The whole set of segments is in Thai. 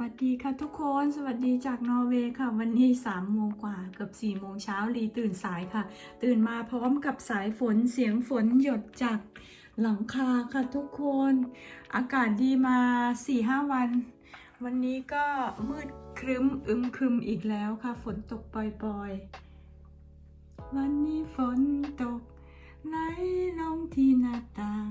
วัสดีค่ะทุกคนสวัสดีจากนอร์เวย์ค่ะ วันนี้3ามโมงกว่าเกือบ4ี่โมงเช้าลีตื่นสายค่ะ ตื่นมาพร้อมกับสายฝนเสียงฝนหยดจากหลังคาค่ะทุกคน อากาศดีมา 4-5 วัน วันนี้ก็มืดครึ้มอึมครึมอีกแล้วค่ะ ฝนตกปล่อยๆ วันนี้ฝนตกไหลลงที่หน้าต่าง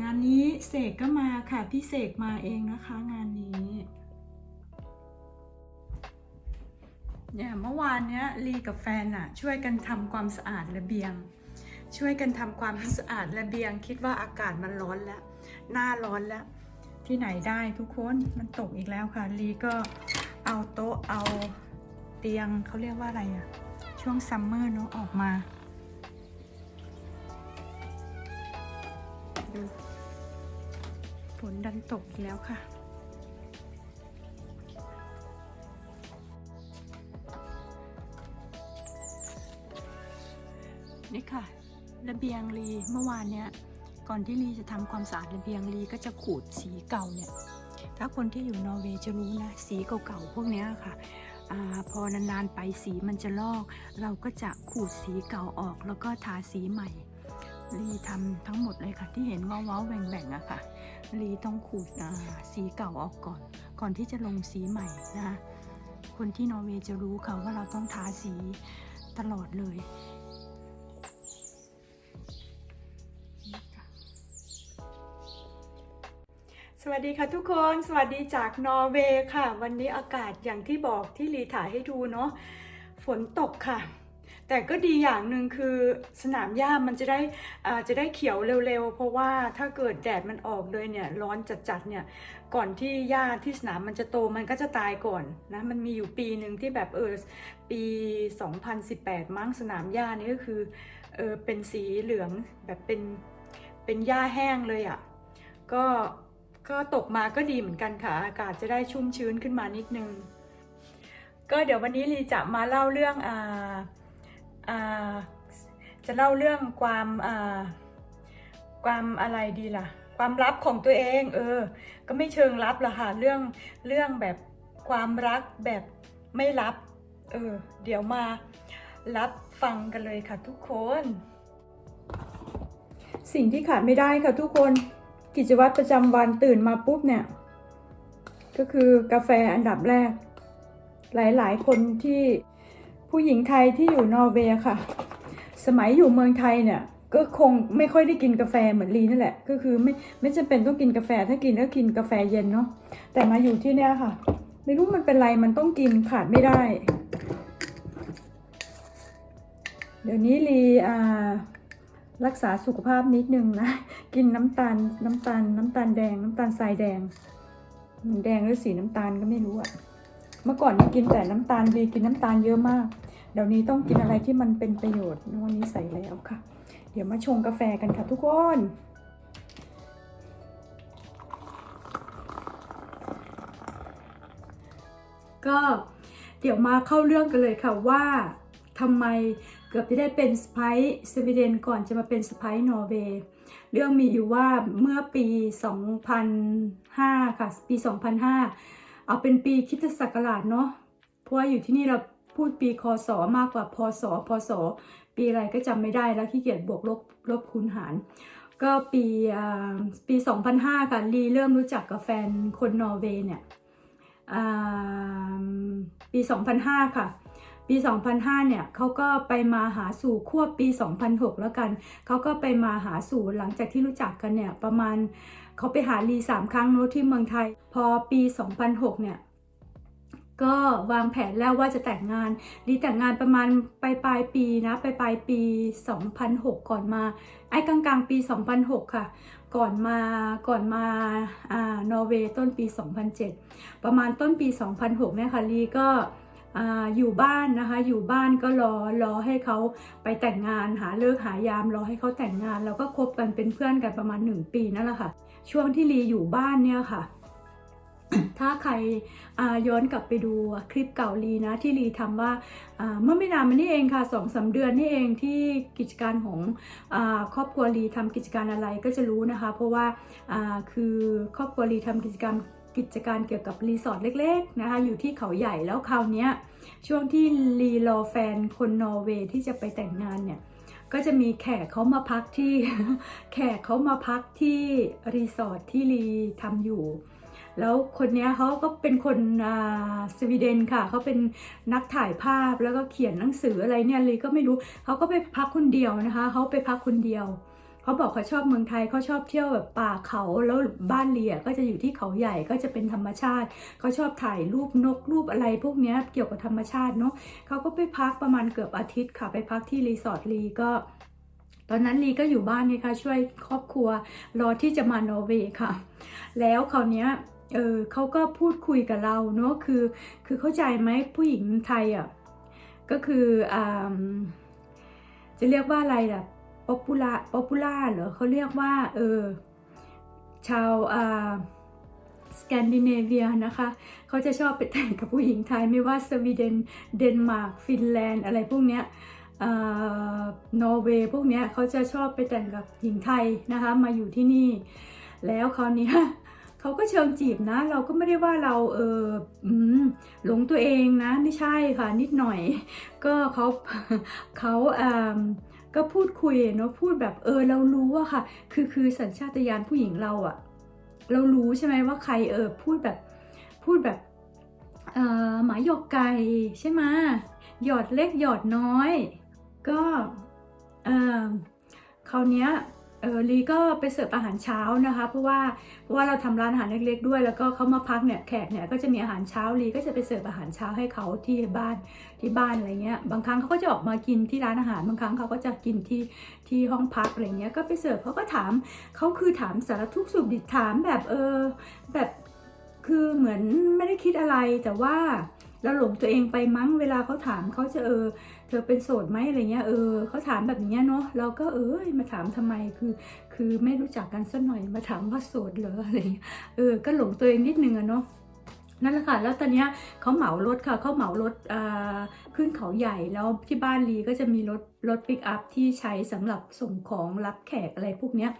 งานนี้เสกก็มาค่ะ พี่เสกมาเองนะคะงานนี้ เนี่ยเมื่อวานเนี้ยลีกับแฟนอะช่วยกันทำความสะอาดระเบียง ช่วยกันทำความสะอาดระเบียง คิดว่าอากาศมันร้อนแล้ว หน้าร้อนแล้ว ที่ไหนได้ทุกคนมันตกอีกแล้วค่ะลีก็เอาโต๊ะเอาเตียงเขาเรียกว่าอะไรอะช่วงซัมเมอร์เนาะออกมาดูฝนดันตกอีกแล้วค่ะ นี่ค่ะ ระเบียงลีเมื่อวานเนี้ยก่อนที่ลีจะทำความสะอาดระเบียงลีก็จะขูดสีเก่าเนี่ย ถ้าคนที่อยู่นอร์เวย์จะรู้นะสีเก่าๆพวกเนี้ยค่ะอพอนานๆไปสีมันจะลอก เราก็จะขูดสีเก่าออกแล้วก็ทาสีใหม่ลีทำทั้งหมดเลยค่ะ ที่เห็นว้าวๆแหว่งๆอะค่ะลีต้องขูดสีเก่าออกก่อน ก่อนที่จะลงสีใหม่นะคนที่นอร์เวย์จะรู้ค่ะว่าเราต้องทาสีตลอดเลย สวัสดีค่ะทุกคน สวัสดีจากนอร์เวย์ค่ะ วันนี้อากาศอย่างที่บอกที่ลีถ่ายให้ดูเนาะฝนตกค่ะ แต่ก็ดีอย่างหนึ่งคือสนามหญ้ามันจะได้อ่าจะได้เขียวเร็วๆ เพราะว่าถ้าเกิดแดดมันออกเลยเนี่ยร้อนจัดๆเนี่ยก่อนที่หญ้าที่สนามมันจะโตมันก็จะตายก่อนนะมันมีอยู่ปีหนึ่งที่แบบเออปี 2018 มั้งสนามหญ้านี่ก็คือเออเป็นสีเหลืองแบบเป็นเป็นหญ้าแห้งเลยอะ่ะก็ ก็ตกมาก็ดีเหมือนกันค่ะ อากาศจะได้ชุ่มชื้นขึ้นมานิดนึง ก็เดี๋ยววันนี้ลีจะมาเล่าเรื่องอ่าอ่าจะเล่าเรื่องความอ่าความอะไรดีล่ะ ความลับของตัวเอง เออ ก็ไม่เชิงลับละค่ะเรื่องเรื่องแบบความรักแบบไม่ลับ เออ เดี๋ยวมารับฟังกันเลยค่ะทุกคน สิ่งที่ขาดไม่ได้ค่ะทุกคน กิจวัตรประจำวันตื่นมาปุ๊บเนี่ย ก็คือกาแฟอันดับแรก หลายๆ คนที่ผู้หญิงไทยที่อยู่นอร์เวย์ค่ะ สมัยอยู่เมืองไทยเนี่ยก็คงไม่ค่อยได้กินกาแฟเหมือนลีนั่นแหละ ก็คือไม่ไม่จำเป็นต้องกินกาแฟถ้ากินก็กินกาแฟเย็นเนาะแต่มาอยู่ที่เนี่ยค่ะ ไม่รู้มันเป็นไรมันต้องกินขาดไม่ได้ เดี๋ยวนี้ลีอ่า รักษาสุขภาพนิดนึงนะ กินน้ำตาลน้ำตาลน้ำตาลแดง น้ำตาลทรายแดง แดงหรือสีน้ำตาลก็ไม่รู้อะเมื่อก่อนกินแต่น้ำตาลดีกินน้ำตาลเยอะมาก เดี๋ยวนี้ต้องกินอะไรที่มันเป็นประโยชน์วันนี้ใส่แล้วค่ะ เดี๋ยวมาชงกาแฟกันค่ะทุกคนก็เดี๋ยวมาเข้าเรื่องกันเลยค่ะว่าทำไม เกือบจะได้เป็นสไปซ์สวีเดนก่อนจะมาเป็นสไปซ์นอร์เวย์เรื่องมีอยู่ว่าเมื่อปี 2005 ค่ะ ปี 2005 เอาเป็นปีคิดศักราชเนาะเพราะว่าอยู่ที่นี่เราพูดปีคศมากกว่าพศพศ ปีอะไรก็จำไม่ได้แล้วขี้เกียจบวกลบลบคูณหาร ก็ปีปี 2005 ค่ะลีเริ่มรู้จักกับแฟนคนนอร์เวย์เนี่ยปี 2005 ค่ะ ปี 2005 เนี่ยเขาก็ไปมาหาสู่ควบปี 2006 แล้วกัน เขาก็ไปมาหาสู่หลังจากที่รู้จักกันเนี่ยประมาณเขาไปหาลีสามครั้งโน้ตที่เมืองไทย พอปี 2006 เนี่ยก็วางแผนแล้วว่าจะแต่งงานลีแต่งงานประมาณปลายปลายปีนะปลายปลายปี 2006 ก่อนมา ไอ้กลางกลางๆปี 2006 ค่ะ ก่อนมาก่อนมาอ่านอร์เวย์ต้นปี 2007 ประมาณต้นปี 2006เนี่ยค่ะลีก็ อยู่บ้านนะคะ อยู่บ้านก็รอรอให้เขาไปแต่งงานหาเลิกหายามรอให้เขาแต่งงาน แล้วก็คบกันเป็นเพื่อนกันประมาณ 1 ปีนั่นแหละค่ะ ช่วงที่ลีอยู่บ้านเนี่ยค่ะถ้าใครย้อนกลับไปดูคลิปเก่าลีนะที่ลีทำว่าอ่าเมื่อไม่นานมานี่เองค่ะสองสาเดือนนี่เองที่กิจการของอครอบครัวลีทำกิจการอะไรก็จะรู้นะคะ เพราะว่าคือครอบครัวลีทำกิจกรรม กิจการเกี่ยวกับรีสอร์ทเล็กๆนะคะอยู่ที่เขาใหญ่แล้วคราวนี้ช่วงที่ลีรอแฟนคนนอร์เวย์ที่จะไปแต่งงานเนี่ยก็จะมีแขกเขามาพักที่แขกเขามาพักที่รีสอร์ทที่ลีทำอยู่ แล้วคนนี้เขาก็เป็นคนสวีเดนค่ะเขาเป็นนักถ่ายภาพแล้วก็เขียนหนังสืออะไรเนี่ยลีก็ไม่รู้เขาก็ไปพักคนเดียวนะคะเขาไปพักคนเดียว เขาบอกเขาชอบเมืองไทยเขาชอบเที่ยวแบบป่าเขาแล้วบ้านเลียก็จะอยู่ที่เขาใหญ่ก็จะเป็นธรรมชาติเขาชอบถ่ายรูปนกรูปอะไรพวกนี้เกี่ยวกับธรรมชาติเนาะเขาก็ไปพักประมาณเกือบอาทิตย์ค่ะ ไปพักที่รีสอร์ทลีก็ตอนนั้นลีก็อยู่บ้านไงคะช่วยครอบครัวรอที่จะมานอร์เวย์ค่ะ แล้วคราวนี้เออเขาก็พูดคุยกับเราเนาะคือ คือเข้าใจไหมผู้หญิงไทยอะก็คืออ่าจะเรียกว่าอะไรล่ะ ป๊อปปูล่าป๊อปปูล่าเหรอเขาเรียกว่าเออชาวอ่าสแกนดิเนเวียนะคะเขาจะชอบไปแต่งกับผู้หญิงไทยไม่ว่าสวีเดนเดนมาร์กฟินแลนด์อะไรพวกเนี้ยนอร์เวย์พวกเนี้ยเขาจะชอบไปแต่งกับหญิงไทยนะคะมาอยู่ที่นี่ แล้วคราวเนี้ยเขาก็เชิงจีบนะ เราก็ไม่ได้ว่าเราเออหลงตัวเองนะ ไม่ใช่ค่ะนิดหน่อย ก็เขาเขาอ่า ก็พูดคุยเนาะพูดแบบเออเรารู้อะค่ะ คือคือสัญชาตญาณผู้หญิงเราอะเรารู้ใช่ไหมว่าใครเออพูดแบบพูดแบบเออหมาหยอกไก่ใช่ไหมหยอดเล็กหยอดน้อย ก็เออคราวเนี้ย เออลีก็ไปเสิร์ฟอาหารเช้านะคะ เพราะว่าเพราะว่าเราทำร้านอาหารเล็ก ๆ ด้วย แล้วก็เขามาพักเนี่ยแขกเนี่ยก็จะมีอาหารเช้าลีก็จะไปเสิร์ฟอาหารเช้าให้เขาที่บ้านที่บ้านอะไรเงี้ยบางครั้งเขาก็จะออกมากินที่ร้านอาหารบางครั้งเขาก็จะกินที่ที่ห้องพักอะไรเงี้ยก็ไปเสิร์ฟเขาก็ถามเขาคือถามสารทุกสุขดิถามแบบเออแบบคือเหมือนไม่ได้คิดอะไรแต่ว่า เราหลงตัวเองไปมั้งเวลาเขาถามเขาจะเออ เธอเป็นโสดไหมอะไรเงี้ยเออเขาถามแบบนี้เนาะเราก็เออมาถามทำไมคือ คือไม่รู้จักกันสักหน่อยมาถามว่าโสดเหรออะไรเงี้ยเออก็หลงตัวเองนิดนึงอะเนาะนั่นแหละค่ะ แล้วตอนนี้เขาเหมารถค่ะ เขาเหมารถขึ้นเขาใหญ่ แล้วที่บ้านลีก็จะมีรถรถปิกอัพที่ใช้สำหรับส่งของรับแขกอะไรพวกเนี้ย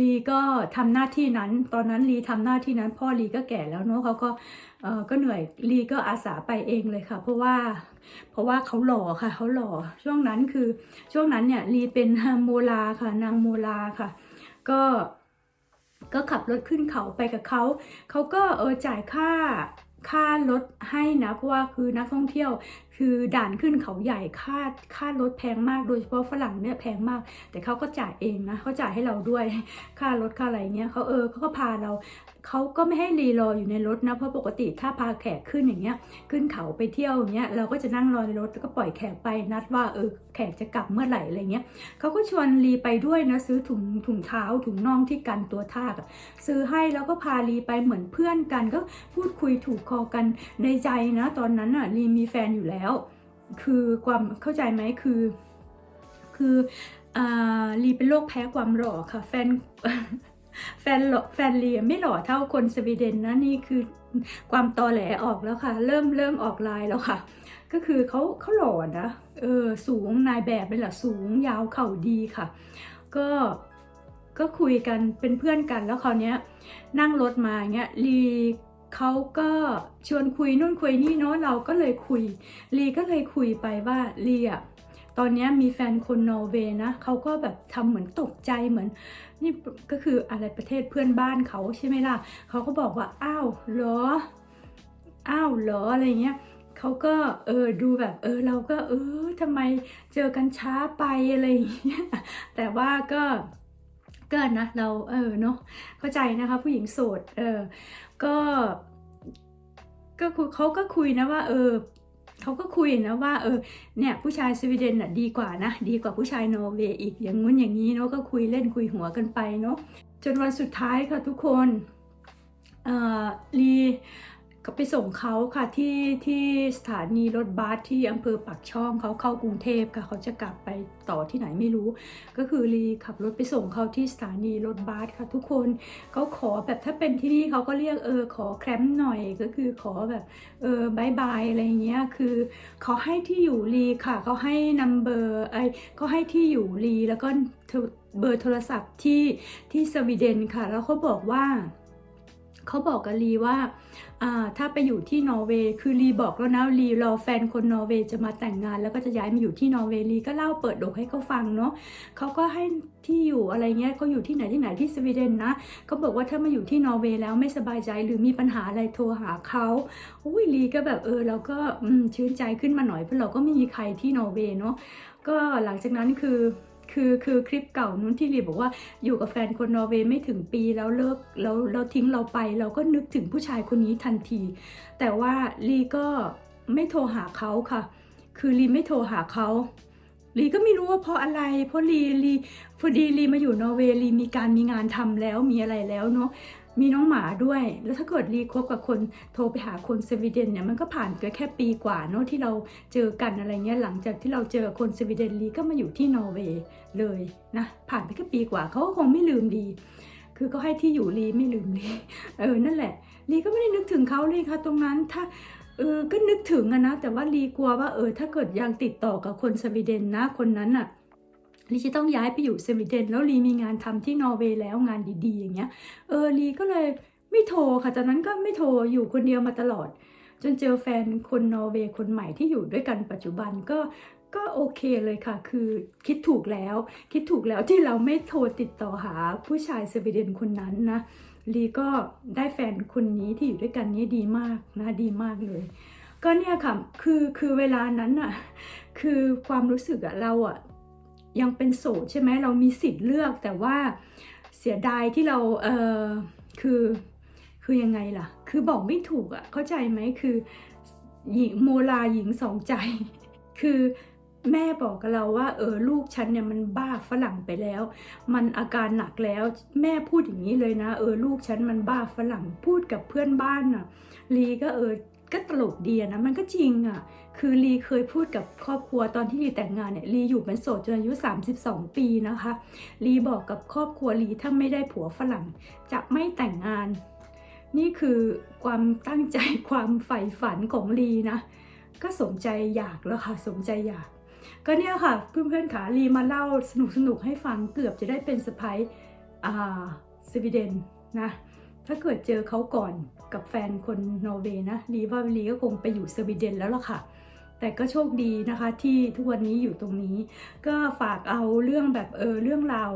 ลีก็ทำหน้าที่นั้น ตอนนั้นลีทำหน้าที่นั้น พ่อลีก็แก่แล้วเนาะเขาก็เออก็เหนื่อยลีก็อาสาไปเองเลยค่ะ เพราะว่าเพราะว่าเขาหล่อค่ะเขาหล่อช่วงนั้นคือช่วงนั้นเนี่ยลีเป็นโมลาค่ะ นางโมลาค่ะ ก็ก็ขับรถขึ้นเขาไปกับเขา เขาก็เออจ่ายค่า ค่ารถให้นะเพราะว่าคือนักท่องเที่ยว คือด่านขึ้นเขาใหญ่ค่าค่ารถแพงมากโดยเฉพาะฝรั่งเนี่ยแพงมาก แต่เขาก็จ่ายเองนะเขาจ่ายให้เราด้วย ค่ารถค่าอะไรเงี้ยเขาเออเขาก็พาเรา เขาก็ไม่ให้รีรออยู่ในรถนะ เพราะปกติถ้าพาแขกขึ้นอย่างเงี้ย ขึ้นเขาไปเที่ยวอย่างเงี้ย เราก็จะนั่งรอในรถแล้วก็ปล่อยแขกไปนัดว่าเออแขกจะกลับเมื่อไหร่อะไรเงี้ยเขาก็ชวนรีไปด้วยนะซื้อถุงถุงเท้าถุงน่องที่กันตัวทากซื้อให้แล้วก็พารีไปเหมือนเพื่อนกัน ก็พูดคุยถูกคอกันในใจนะ ตอนนั้นอะรีมีแฟนอยู่แล้ว คือความเข้าใจไหมคือ คืออ่าลีเป็นโรคแพ้ความหล่อค่ะแฟน แฟนหลแฟนเลียไม่หล่อเท่าคนสวีเดนนะนี่คือความตอแหลออกแล้วค่ะ เริ่มเริ่มออกลายแล้วค่ะ ก็คือเขาเขาหล่อนะเออสูงนายแบบเลยแหละสูงยาวเข่าดีค่ะ ก็ก็คุยกันเป็นเพื่อนกันแล้วคราวนี้นั่งรถมาเงี้ยลีเขาก็ชวนคุยนู่นคุยนี่เนาะเราก็เลยคุยลีก็เลยคุยไปว่าลีอะ ตอนนี้มีแฟนคนนอร์เวย์นะเขาก็แบบทำเหมือนตกใจเหมือน นี่ก็คืออะไรประเทศเพื่อนบ้านเขาใช่ไหมล่ะเขาก็บอกว่าอ้าวเหรออ้าวเหรออะไรเงี้ยเขาก็เออดูแบบเออเราก็เออทำไมเจอกันช้าไปอะไรอย่างเงี้ยแต่ว่าก็ก็นะเราเออเนาะเข้าใจนะคะผู้หญิงโสดเออก็ก็เขาก็คุยนะว่าเออ เขาก็คุยนะว่าเออเนี่ยผู้ชายสวีเดนน่ะดีกว่านะ ดีกว่าผู้ชายนอร์เวย์อีกอย่างงู้นอย่างนี้เนาะก็คุยเล่นคุยหัวกันไปเนาะจนวันสุดท้ายค่ะทุกคนเอ่อลี ก็ไปส่งเขาค่ะที่ที่สถานีรถบัสที่อำเภอปากช่องเขาเข้ากรุงเทพค่ะ เขาจะกลับไปต่อที่ไหนไม่รู้ ก็คือลีขับรถไปส่งเขาที่สถานีรถบัสค่ะ ทุกคนเขาขอแบบถ้าเป็นที่นี่เขาก็เรียกเออขอแคมป์หน่อยก็คือขอแบบเออบายบายอะไรเงี้ยคือเขาให้ที่อยู่ลีค่ะเขาให้นัมเบอร์ไอเขาให้ที่อยู่ลีแล้วก็เบอร์โทรศัพท์ที่ที่สวีเดนค่ะ แล้วเขาบอกว่า เขาบอกกับลีว่าถ้าไปอยู่ที่นอร์เวย์คือลีบอกแล้วนะลีรอแฟนคนนอร์เวย์จะมาแต่งงาน แล้วก็จะย้ายมาอยู่ที่นอร์เวย์ลีก็เล่าเปิดดกให้เขาฟังเนาะเขาก็ให้ที่อยู่อะไรเงี้ยเขาอยู่ที่ไหนที่ไหนที่สวีเดนนะเขาบอกว่าถ้ามาอยู่ที่นอร์เวย์แล้วไม่สบายใจหรือมีปัญหาอะไรโทรหาเขาอุ้ยลีก็แบบเออเราก็ชื่นใจขึ้นมาหน่อยเพราะเราก็ไม่มีใครที่นอร์เวย์เนาะก็หลังจากนั้นคือ คือคือคลิปเก่านู้นที่ลีบอกว่าอยู่กับแฟนคนนอร์เวย์ไม่ถึงปีแล้วเลิกแล้วเราทิ้งเราไป เราก็นึกถึงผู้ชายคนนี้ทันที แต่ว่าลีก็ไม่โทรหาเขาค่ะ คือลีไม่โทรหาเขา ลีก็ไม่รู้ว่าเพราะอะไร เพราะลีลีพอดีลีมาอยู่นอร์เวย์ลีมีการมีงานทำแล้วมีอะไรแล้วเนาะมีน้องหมาด้วย แล้วถ้าเกิดลีคบกับคนโทรไปหาคนสวีเดนเนี่ยมันก็ผ่านไปแค่ปีกว่าเนาะที่เราเจอกันอะไรเงี้ยหลังจากที่เราเจอคนสวีเดนลีก็มาอยู่ที่นอร์เวย์เลยนะผ่านไปแค่ปีกว่าเขาก็คงไม่ลืมลีคือก็ให้ที่อยู่ลีไม่ลืมลีเออนั่นแหละลีก็ไม่ได้นึกถึงเขาเลยค่ะตรงนั้นถ้า เออก็นึกถึงอะนะ แต่ว่าลีกลัวว่าเออ ถ้าเกิดยังติดต่อกับคนสวีเดนนะ คนนั้นอะลีจะต้องย้ายไปอยู่สวีเดน แล้วลีมีงานทำที่นอร์เวย์แล้วงานดีๆ อย่างเงี้ย เออลีก็เลยไม่โทรค่ะจากนั้นก็ไม่โทรอยู่คนเดียวมาตลอด จนเจอแฟนคนนอร์เวย์คนใหม่ที่อยู่ด้วยกันปัจจุบันก็ก็โอเคเลยค่ะ คือคิดถูกแล้ว คิดถูกแล้วที่เราไม่โทรติดต่อหาผู้ชายสวีเดนคนนั้นนะ ลีก็ได้แฟนคนนี้ที่อยู่ด้วยกันนี้ดีมากนะดีมากเลย ก็เนี่ยค่ะคือคือเวลานั้นอะคือความรู้สึกอะเราอะยังเป็นโสดใช่ไหมเรามีสิทธิ์เลือกแต่ว่าเสียดายที่เราเออคือคือยังไงล่ะ คือบอกไม่ถูกอะเข้าใจไหมคือหญิงโมลาหญิงสองใจ คือ แม่บอกกับเราว่า เออลูกฉันเนี่ยมันบ้าฝรั่งไปแล้ว มันอาการหนักแล้ว แม่พูดอย่างนี้เลยนะ เออลูกฉันมันบ้าฝรั่งพูดกับเพื่อนบ้านน่ะลีก็เออก็ตลกดีนะมันก็จริงอะ คือลีเคยพูดกับครอบครัวตอนที่ลีแต่งงานเนี่ยลีอยู่เป็นโสดจนอายุ 32 ปีนะคะลีบอกกับครอบครัวลีถ้าไม่ได้ผัวฝรั่ง จะไม่แต่งงาน นี่คือความตั้งใจความใฝ่ฝันของลีนะ ก็สมใจอยากแล้วค่ะสมใจอยาก ก็เนี่ยค่ะเพื่อนๆขาลีมาเล่าสนุกๆให้ฟังเกือบจะได้เป็นสไปอ่าสวีเดนนะถ้าเกิดเจอเขาก่อนกับแฟนคนนอร์เวย์นะลีว่าลีก็คงไปอยู่สวีเดนแล้วล่ะค่ะ แต่ก็โชคดีนะคะที่ทุกวันนี้อยู่ตรงนี้ ก็ฝากเอาเรื่องแบบเออเรื่องราว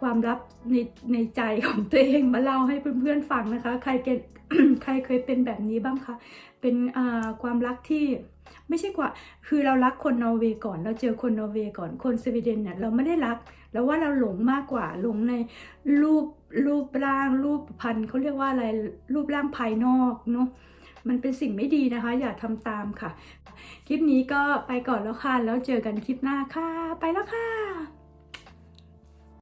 ความลับในในใจของตัวเองมาเล่าให้เพื่อนๆฟังนะคะ ใครเกใครเคยเป็นแบบนี้บ้างคะเป็นความรักที่ ไม่ใช่กว่า คือเรารักคนนอร์เวย์ก่อน เราเจอคนนอร์เวย์ก่อน คนสวีเดนเนี่ยเราไม่ได้รัก เราวว่าเราหลงมากกว่า หลงในรูปรูปร่าง รูปพันธุ์เขาเรียกว่าอะไร รูปร่างภายนอกเนาะ มันเป็นสิ่งไม่ดีนะคะ อย่าทำตามค่ะ คลิปนี้ก็ไปก่อนแล้วค่ะ แล้วเจอกันคลิปหน้าค่ะ ไปแล้วค่ะ